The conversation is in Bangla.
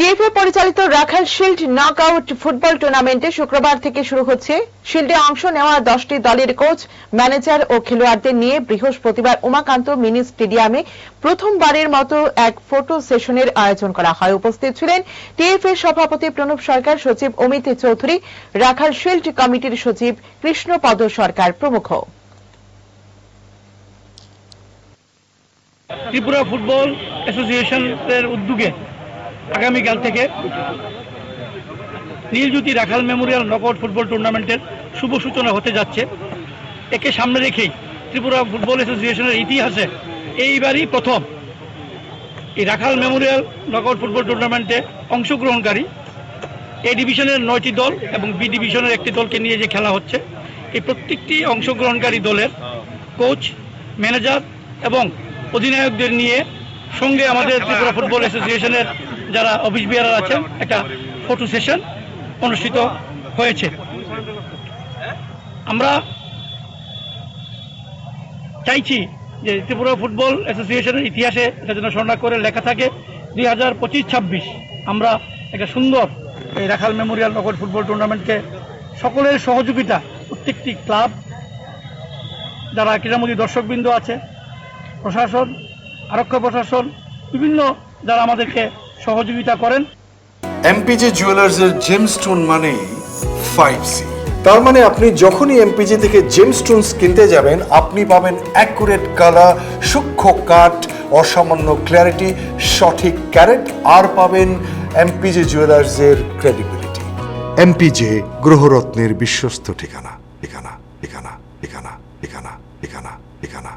টিএফএ পরিচালিত রাখাল শিল্ড নকআউট ফুটবল টুর্নামেন্টে শুক্রবার থেকে শুরু হচ্ছে। শিল্ডে অংশ নেওয়া দশটি দলের কোচ ম্যানেজার ও খেলোয়াড়দের নিয়ে বৃহস্পতিবার উমাকান্ত মিনি স্টেডিয়ামে প্রথমবারের মতো এক ফটো সেশনের আয়োজন করা হয়। উপস্থিত ছিলেন টিএফএ সভাপতি প্রণব সরকার, সচিব অমিত চৌধুরী, রাখাল শিল্ড কমিটির সচিব কৃষ্ণপদ সরকার প্রমুখ। ত্রিপুরা ফুটবল অ্যাসোসিয়েশনের উদ্যোগে আগামীকাল থেকে Niljyoti Rakhal memorial knockout football টুর্নামেন্টের শুভ সূচনা হতে যাচ্ছে। একে সামনে রেখেই ত্রিপুরা ফুটবল অ্যাসোসিয়েশনের ইতিহাসে এইবারই প্রথম এই রাখাল মেমোরিয়াল নকআউট ফুটবল টুর্নামেন্টে অংশগ্রহণকারী। এ ডিভিশনের নয়টি দল এবং বি ডিভিশনের একটি দলকে নিয়ে যে খেলা হচ্ছে, এই প্রত্যেকটি অংশগ্রহণকারী দলের কোচ ম্যানেজার এবং অধিনায়কদের নিয়ে সঙ্গে আমাদের ত্রিপুরা ফুটবল অ্যাসোসিয়েশনের যারা অফিস বিয়ারার আছেন, একটা ফটো সেশন অনুষ্ঠিত হয়েছে। আমরা চাইছি যে ত্রিপুরা ফুটবল অ্যাসোসিয়েশনের ইতিহাসে এটা যেন স্বর্ণা করে লেখা থাকে, দুই হাজার পঁচিশ ছাব্বিশ আমরা একটা সুন্দর এই রাখাল মেমোরিয়াল নগর ফুটবল টুর্নামেন্টকে সকলের সহযোগিতা, প্রত্যেকটি ক্লাব, যারা ক্রীড়ামোদী দর্শকবৃন্দ আছে, প্রশাসন আরক্ষা প্রশাসন বিভিন্ন যারা আমাদেরকে সহযোগিতা করেন। এমপিজি জুয়েলার্সের জেমস্টোন মানে ফাইভ সি তার মানে আপনি যখনই এমপিজি থেকে জেমস্টোনস কিনতে যাবেন আপনি পাবেন অ্যাকুরেট কালার সূক্ষ্ম কাঠ অসামান্য ক্ল্যারিটি সঠিক ক্যারেট আর পাবেন এমপিজে জুয়েলার্সের ক্রেডিবিলিটি এমপিজে গ্রহরত্নের বিশ্বস্ত ঠিকানা। ঠিকানা ঠিকানা ঠিকানা ঠিকানা ঠিকানা ঠিকানা।